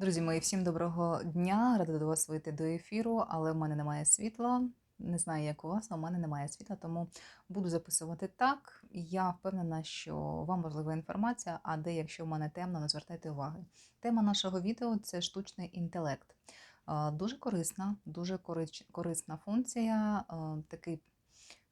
Друзі мої, всім доброго дня! Рада до вас вийти до ефіру, але в мене немає світла. Не знаю, як у вас, але в мене немає світла, тому буду записувати так. Я впевнена, що вам важлива інформація, а де, якщо в мене темно, не звертайте уваги. Тема нашого відео це штучний інтелект. Дуже корисна, дуже корисна функція, такий,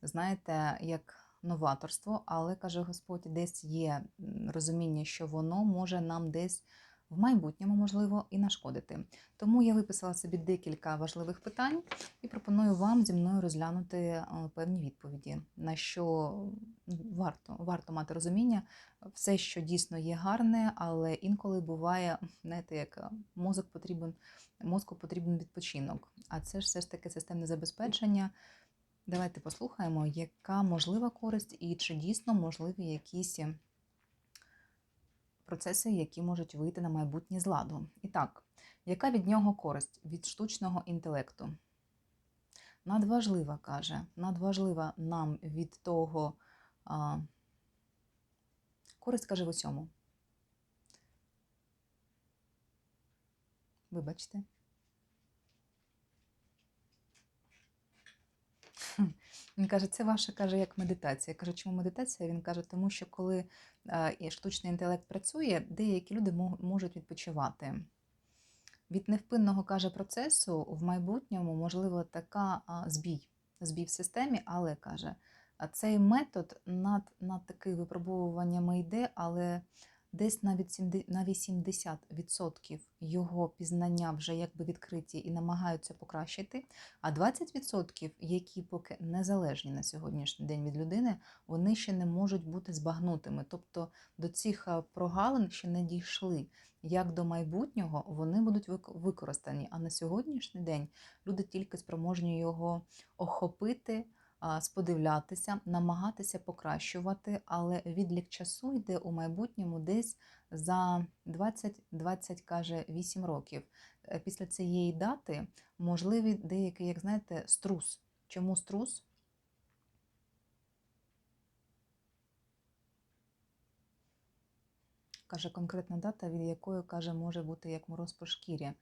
знаєте, як новаторство, але каже Господь, десь є розуміння, що воно може нам десь в майбутньому, можливо, і нашкодити. Тому я виписала собі декілька важливих питань і пропоную вам зі мною розглянути е, певні відповіді, на що варто, варто мати розуміння. Все, що дійсно є гарне, але інколи буває, знаєте, як е, мозок потрібен, мозку потрібен відпочинок. А це ж все ж таки системне забезпечення. Давайте послухаємо, яка можлива користь і чи дійсно можливі якісь процеси, які можуть вийти на майбутнє з ладу. І так, яка від нього користь від штучного інтелекту? Надважлива, каже, надважлива нам від того. А, користь каже в усьому. Вибачте. Він каже, це ваша каже, як медитація. Я кажу, чому медитація? Він каже, тому що коли штучний інтелект працює, деякі люди мо- можуть відпочивати. Від невпинного каже процесу в майбутньому можливо така збій, збій в системі, але каже, цей метод над, над такими випробовуваннями йде, але десь навіть на 80% його пізнання вже якби відкриті і намагаються покращити. А 20%, які поки незалежні на сьогоднішній день від людини, вони ще не можуть бути збагнутими. Тобто до цих е, прогалин ще не дійшли. Як до майбутнього вони будуть вик- використані. А на сьогоднішній день люди тільки спроможні його охопити, сподивлятися, намагатися покращувати, але відлік часу йде у майбутньому десь за 20-20, каже, 8 років. Е, Після цієї дати можливий деякий, як знаєте, струс. Чому струс? Каже, конкретна дата, від якої каже, може бути як мороз по шкірі.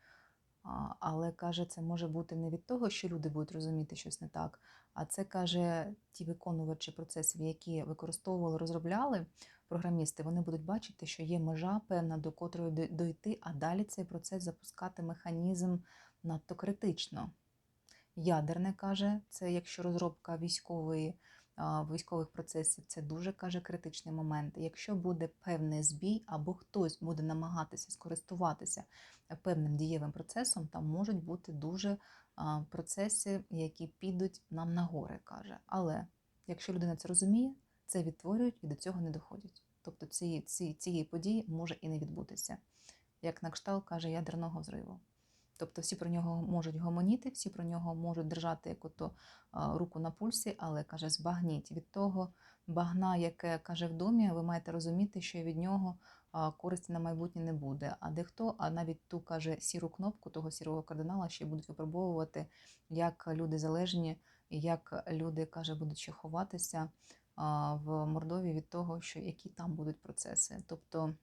Але каже, це може бути не від того, що люди будуть розуміти щось не так, а це каже ті виконувачі процесів, які використовували, розробляли програмісти, вони будуть бачити, що є межа певна, до котрої дой- дойти, а далі цей процес запускати механізм надто критично. Ядерне каже, це якщо розробка військової, військових процесів, це дуже каже критичний момент. Якщо буде певний збій або хтось буде намагатися скористуватися певним дієвим процесом, там можуть бути дуже процеси, які підуть нам на гори, каже. Але якщо людина це розуміє, це відтворюють і до цього не доходять. Тобто цієї, ці, цієї події може і не відбутися, як на кшталт каже ядерного взриву. Тобто всі про нього можуть гомоніти, всі про нього можуть держати як ото руку на пульсі, але каже, збагніть від того багна, яке каже в домі, ви маєте розуміти, що від нього користі на майбутнє не буде. А дехто, а навіть ту каже сіру кнопку того сірого кардинала ще будуть випробовувати, як люди залежні, як люди каже, будуть ще ховатися в Мордові від того, що які там будуть процеси. Тобто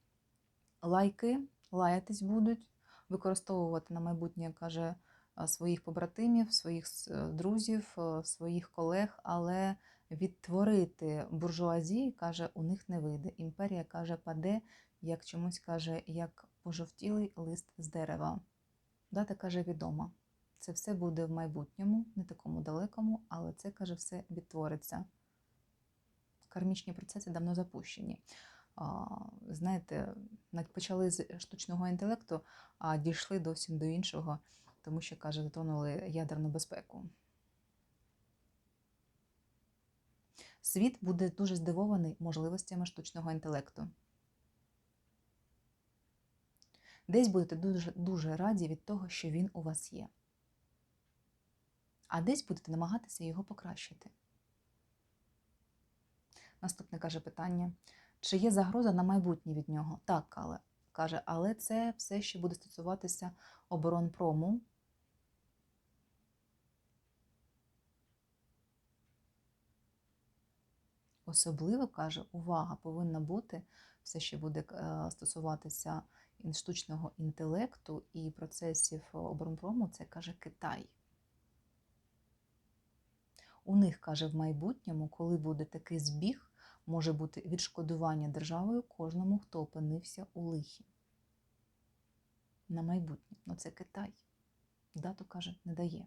лайки, лаятись будуть, використовувати на майбутнє, каже, своїх побратимів, своїх е, друзів, е, своїх колег, але відтворити буржуазії, каже, у них не вийде. Імперія каже, паде, як чомусь каже, як пожовтілий лист з дерева. Дата каже відома. Це все буде в майбутньому, не такому далекому, але це каже, все відтвориться. Кармічні процеси давно запущені. Знаєте, навіть почали з штучного інтелекту, а дійшли зовсім до іншого, тому що, каже, затронули ядерну безпеку. Світ буде дуже здивований можливостями штучного інтелекту. Десь будете дуже, дуже раді від того, що він у вас є. А десь будете намагатися його покращити. Наступне каже питання: чи є загроза на майбутнє від нього? Так, але каже, але це все ще буде стосуватися оборонпрому. Особливо каже, увага повинна бути все, що буде е, стосуватися штучного інтелекту і процесів оборонпрому, це каже Китай. У них каже в майбутньому, коли буде такий збіг, може бути відшкодування державою кожному, хто опинився у лихі. На майбутнє. Ну це Китай. Дату каже, не дає.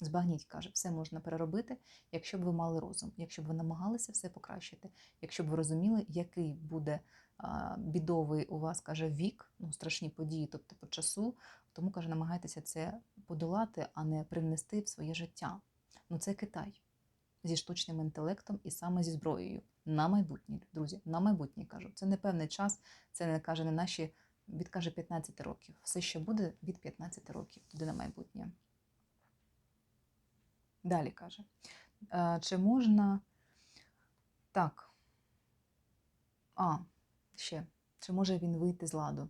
Збагніть, каже, все можна переробити, якщо б ви мали розум, якщо б ви намагалися все покращити, якщо б ви розуміли, який буде бідовий у вас каже вік, ну страшні події, тобто по часу. Тому каже, намагайтеся це подолати, а не привнести в своє життя. Ну це Китай зі штучним інтелектом і саме зі зброєю. На майбутнє, друзі, на майбутнє кажу. Це не певний час, це не каже не наші від каже 15 років. Все, що буде від 15 років, туди на майбутнє. Далі каже, «Е, чи можна так. А, ще, чи може він вийти з ладу?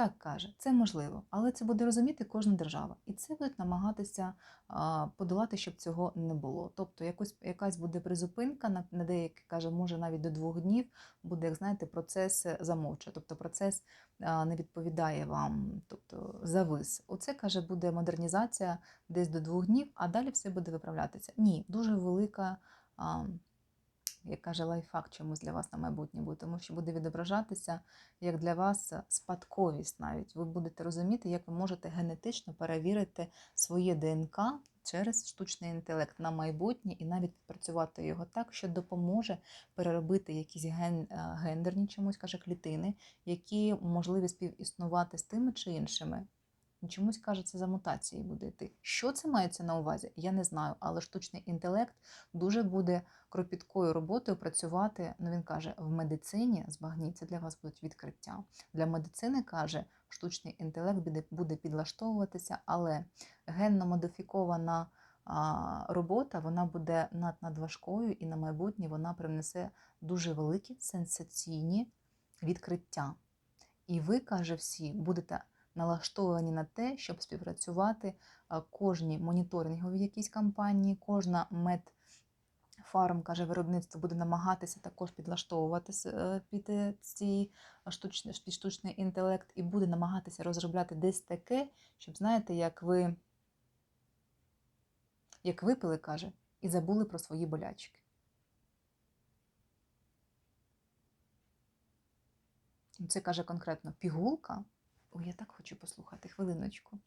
Так каже, це можливо, але це буде розуміти кожна держава. І це будуть намагатися подолати, щоб цього не було. Тобто якось, якась буде призупинка, на, на деякі, каже, може навіть до двох днів буде, як знаєте, процес замовча, тобто процес не відповідає вам, тобто завис. Оце, каже, буде модернізація десь до двох днів, а далі все буде виправлятися. Ні, дуже велика. Як каже лайфхак чомусь для вас на майбутнє буде, тому що буде відображатися як для вас спадковість навіть. Ви будете розуміти, як ви можете генетично перевірити своє ДНК через штучний інтелект на майбутнє і навіть відпрацювати його так, що допоможе переробити якісь ген, е, гендерні чомусь, каже, клітини, які можливі співіснувати з тими чи іншими. Чомусь каже, це за мутації буде йти. Що це мається на увазі? Я не знаю, але штучний інтелект дуже буде кропіткою роботою працювати. Ну він каже, в медицині збагніть, це для вас будуть відкриття. Для медицини каже, штучний інтелект буде, підлаштовуватися, але генно модифікована робота вона буде над надважкою, і на майбутнє вона принесе дуже великі сенсаційні відкриття. І ви, каже, всі будете налаштовані на те, щоб співпрацювати а, кожній моніторинговій якійсь кампанії, кожна мед. Фарм, каже, виробництво буде намагатися також підлаштовуватися е, під е, ці штучний, під штучний інтелект і буде намагатися розробляти десь таке, щоб, знаєте, як ви як випили, каже, і забули про свої болячки. Це каже конкретно пігулка. Ой, я так хочу послухати хвилиночку.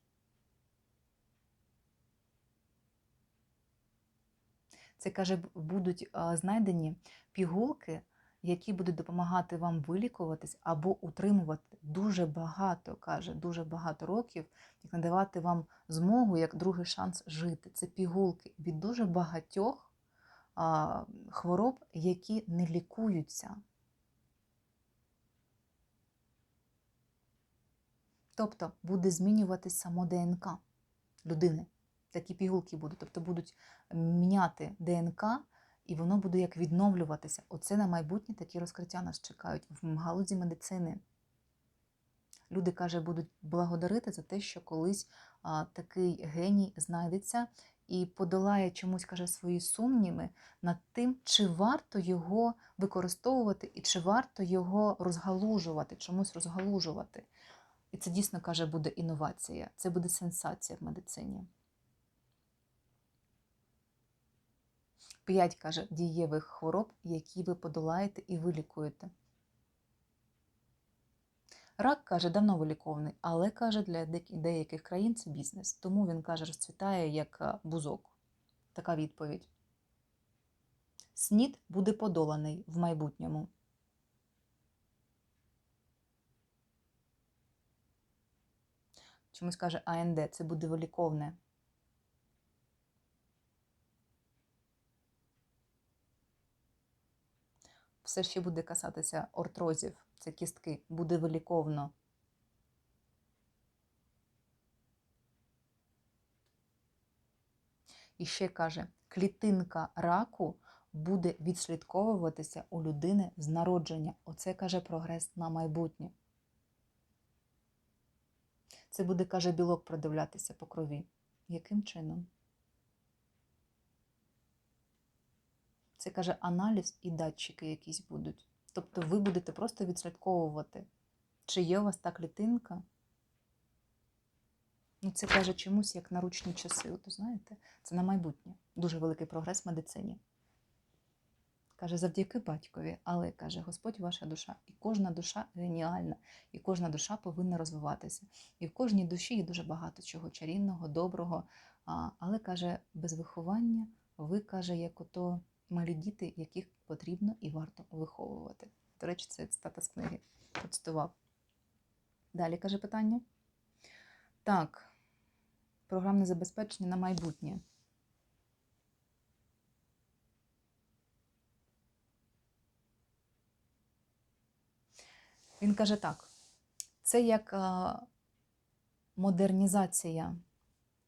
Це каже, будуть знайдені пігулки, які будуть допомагати вам вилікуватись або утримувати дуже багато, каже, дуже багато років, як надавати вам змогу як другий шанс жити. Це пігулки від дуже багатьох хвороб, які не лікуються. Тобто буде змінюватись само ДНК людини. Такі пігулки будуть, тобто будуть міняти ДНК, і воно буде як відновлюватися. Оце на майбутнє такі розкриття нас чекають в галузі медицини. Люди, каже, будуть благодарити за те, що колись а, такий геній знайдеться і подолає чомусь, каже, свої сумніви над тим, чи варто його використовувати і чи варто його розгалужувати, чомусь розгалужувати. І це дійсно каже, буде інновація, це буде сенсація в медицині. П'ять каже дієвих хвороб, які ви подолаєте і вилікуєте. Рак каже, давно виліковний, але каже, для деяких країн це бізнес. Тому він каже, розцвітає як бузок. Така відповідь. СНІД буде подоланий в майбутньому. Чомусь каже АНД, це буде виліковне. Все ще буде касатися ортрозів, це кістки, буде виліковно. І ще каже, клітинка раку буде відслідковуватися у людини з народження. Оце каже прогрес на майбутнє. Це буде, каже, білок продивлятися по крові. Яким чином? Це каже, аналіз і датчики якісь будуть. Тобто ви будете просто відслідковувати, чи є у вас та клітинка. Ну, це каже чомусь як наручні часи. От, знаєте, це на майбутнє. Дуже великий прогрес в медицині. Каже, завдяки батькові, але каже, Господь ваша душа. І кожна душа геніальна, і кожна душа повинна розвиватися. І в кожній душі є дуже багато чого чарівного, доброго. Але каже, без виховання ви каже, як ото малі діти, яких потрібно і варто виховувати. До речі, це цитата з книги. Процитував. Далі каже питання. Так, програмне забезпечення на майбутнє. Він каже так: це як модернізація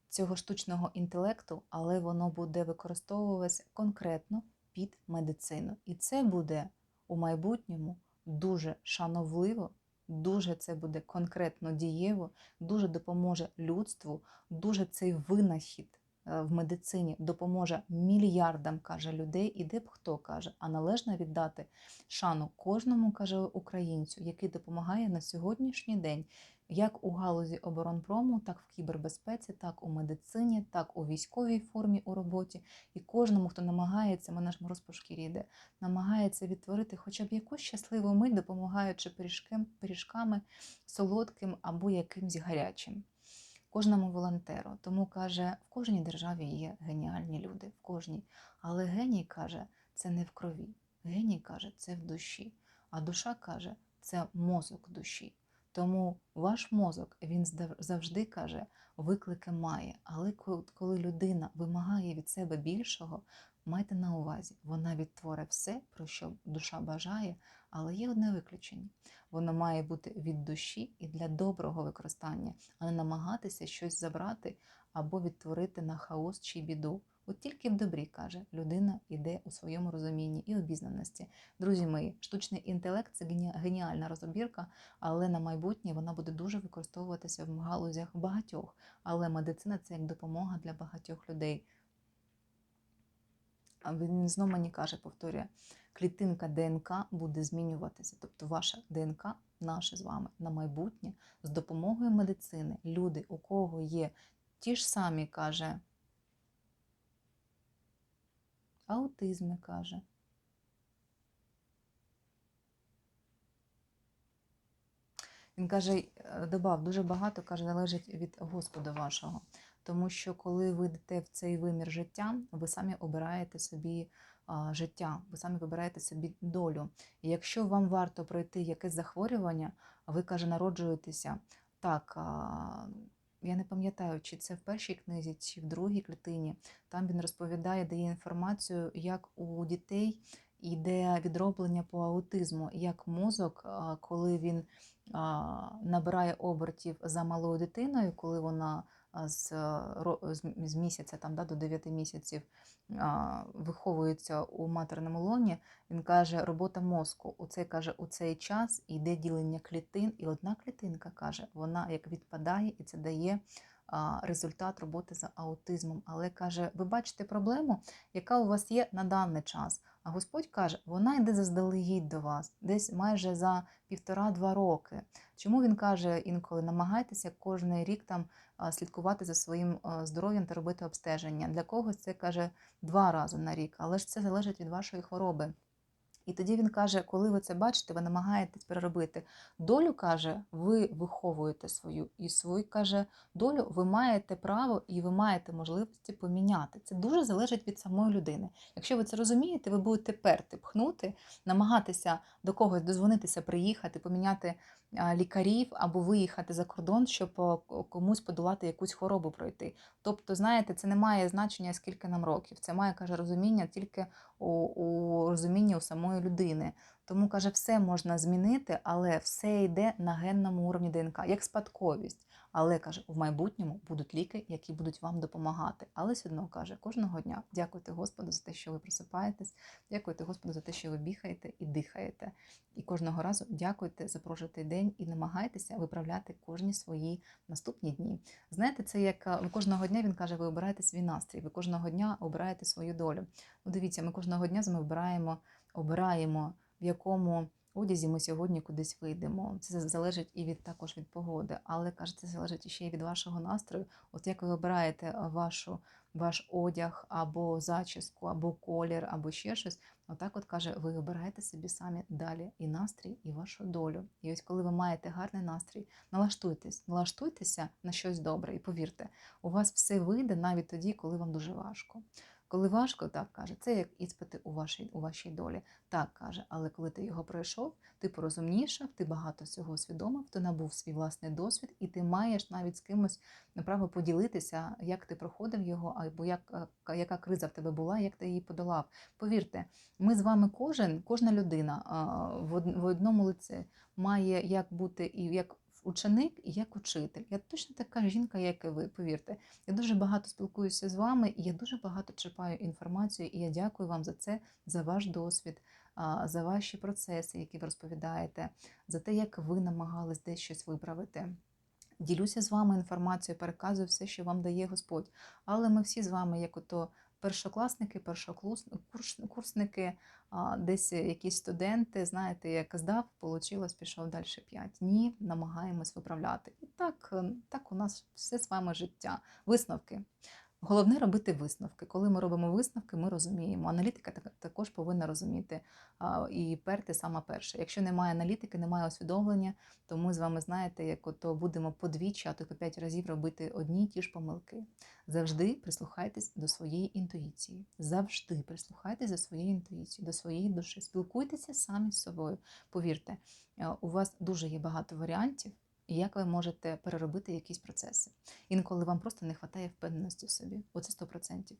цього штучного інтелекту, але воно буде використовуватися конкретно під медицину. І це буде у майбутньому дуже шановливо, дуже це буде конкретно дієво, дуже допоможе людству, дуже цей винахід е, в медицині допоможе мільярдам, каже людей, і де б хто каже, а належно віддати шану кожному, каже українцю, який допомагає на сьогоднішній день як у галузі оборонпрому, так в кібербезпеці, так у медицині, так у військовій формі у роботі. І кожному, хто намагається, мене ж мороз йде, намагається відтворити хоча б якусь щасливу мить, допомагаючи пиріжкам, пиріжками солодким або якимсь гарячим. Кожному волонтеру. Тому каже, в кожній державі є геніальні люди, в кожній. Але геній каже, це не в крові. Геній каже, це в душі. А душа каже, це мозок душі. Тому ваш мозок він завжди каже, виклики має. Але коли людина вимагає від себе більшого, майте на увазі, вона відтворить все, про що душа бажає, але є одне виключення. Воно має бути від душі і для доброго використання, а не намагатися щось забрати або відтворити на хаос чи біду. От тільки в добрі, каже, людина йде у своєму розумінні і обізнаності. Друзі мої, штучний інтелект це геніальна розбірка, але на майбутнє вона буде дуже використовуватися в галузях багатьох. Але медицина це як допомога для багатьох людей. А він знову мені каже, повторює, клітинка ДНК буде змінюватися. Тобто ваша ДНК, наше з вами на майбутнє, з допомогою медицини, люди, у кого є ті ж самі, каже, аутизми, каже. Він каже, е, добав, дуже багато каже, залежить від Господа вашого. Тому що коли ви йдете в цей вимір життя, ви самі обираєте собі життя, ви самі вибираєте собі долю. І якщо вам варто пройти якесь захворювання, ви каже, народжуєтеся так. Я не пам'ятаю, чи це в першій книзі, чи в другій клітині. Там він розповідає, дає інформацію, як у дітей йде відроблення по аутизму, як мозок, коли він набирає обертів за малою дитиною, коли вона з, з місяця там, да, до 9 місяців виховується у матерному лоні, він каже, робота мозку. У цей каже, у цей час йде ділення клітин, і одна клітинка каже, вона як відпадає, і це дає результат роботи з аутизмом. Але каже, ви бачите проблему, яка у вас є на даний час. А Господь каже, вона йде заздалегідь до вас, десь майже за півтора-два роки. Чому він каже інколи намагайтеся кожен рік там слідкувати за своїм здоров'ям та робити обстеження. Для когось це каже два рази на рік, але ж це залежить від вашої хвороби. І тоді він каже, коли ви це бачите, ви намагаєтесь переробити. Долю каже, ви виховуєте свою, і свою каже, долю ви маєте право і ви маєте можливості поміняти. Це дуже залежить від самої людини. Якщо ви це розумієте, ви будете перти, пхнути, намагатися до когось дозвонитися, приїхати, поміняти лікарів або виїхати за кордон, щоб комусь подолати якусь хворобу пройти. Тобто, знаєте, це не має значення, скільки нам років. Це має каже розуміння тільки у, у розумінні у самої людини. Тому каже, все можна змінити, але все йде на генному уровні ДНК, як спадковість. Але каже, в майбутньому будуть ліки, які будуть вам допомагати. Але все одно каже, кожного дня дякуйте Господу за те, що ви просипаєтесь, дякуйте Господу за те, що ви бігаєте і дихаєте. І кожного разу дякуйте за прожитий день і намагайтеся виправляти кожні свої наступні дні. Знаєте, це як е, кожного дня він каже, ви обираєте свій настрій, ви кожного дня обираєте свою долю. Ну, дивіться, ми кожного дня з вами обираємо, обираємо в якому одязі ми сьогодні кудись вийдемо. Це залежить і від також від погоди, але каже, це залежить ще й від вашого настрою. От як ви обираєте вашу, ваш одяг або зачіску, або колір, або ще щось. Отак, от каже, ви обираєте собі самі далі і настрій, і вашу долю. І ось коли ви маєте гарний настрій, налаштуйтесь, налаштуйтеся на щось добре, і повірте, у вас все вийде навіть тоді, коли вам дуже важко. Коли важко, так каже, це як іспити у вашій у вашій долі. Так каже, але коли ти його пройшов, ти порозумнішав, ти багато всього усвідомив, ти набув свій власний досвід, і ти маєш навіть з кимось право поділитися, як ти проходив його, або як, е, яка криза в тебе була, як ти її подолав. Повірте, ми з вами кожен, кожна людина в одному лиці має як бути і як ученик і як учитель. Я точно така жінка, як і ви, повірте. Я дуже багато спілкуюся з вами, і я дуже багато черпаю інформацію, і я дякую вам за це, за ваш досвід, за ваші процеси, які ви розповідаєте, за те, як ви намагались десь щось виправити. Ділюся з вами інформацією, переказую все, що вам дає Господь. Але ми всі з вами, як ото першокласники, першокурсники, десь якісь студенти, знаєте, як здав, получилось, пішов далі 5. Ні, намагаємось виправляти. І так, так у нас все з вами життя. Висновки. Головне робити висновки. Коли ми робимо висновки, ми розуміємо. Аналітика також повинна розуміти і перти саме перше. Якщо немає аналітики, немає усвідомлення, то ми з вами знаєте, як ото будемо подвічі, а то по п'ять разів робити одні й ті ж помилки. Завжди прислухайтесь до своєї інтуїції. Завжди прислухайтесь до своєї інтуїції, до своєї душі. Спілкуйтеся самі з собою. Повірте, у вас дуже є багато варіантів і як ви можете переробити якісь процеси. Інколи вам просто не вистачає впевненості в собі. Оце 100%.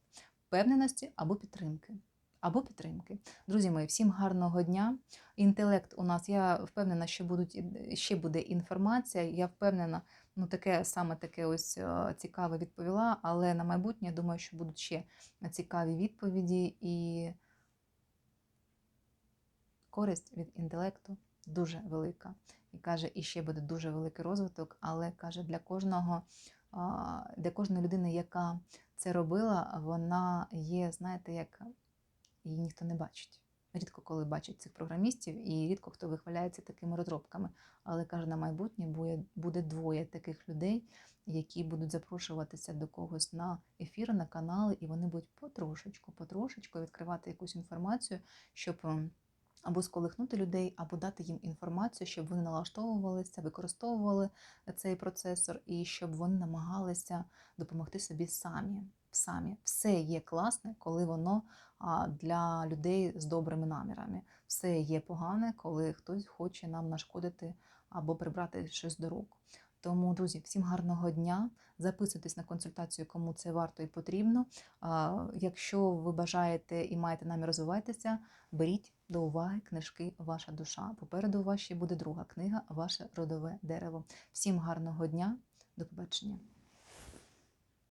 Впевненості або підтримки. Або підтримки. Друзі мої, всім гарного дня. Інтелект у нас, я впевнена, що будуть, ще буде інформація. Я впевнена, ну таке саме таке ось е, цікаве відповіла, але на майбутнє я думаю, що будуть ще цікаві відповіді і користь від інтелекту дуже велика. І каже, і ще буде дуже великий розвиток, але каже, для кожного, для кожної людини, яка це робила, вона є, знаєте, як її ніхто не бачить. Рідко коли бачать цих програмістів, і рідко хто вихваляється такими розробками. Але каже, на майбутнє буде двоє таких людей, які будуть запрошуватися до когось на ефіри, на канали, і вони будуть потрошечку, потрошечку відкривати якусь інформацію, щоб або сколихнути людей, або дати їм інформацію, щоб вони налаштовувалися, використовували цей процесор, і щоб вони намагалися допомогти собі самі. Самі все є класне, коли воно для людей з добрими намірами. Все є погане, коли хтось хоче нам нашкодити або прибрати щось до рук. Тому, друзі, всім гарного дня. Записуйтесь на консультацію, кому це варто і потрібно. Якщо ви бажаєте і маєте намір розвиватися, беріть до уваги книжки Ваша душа. Попереду ще буде друга книга Ваше родове дерево. Всім гарного дня, до побачення.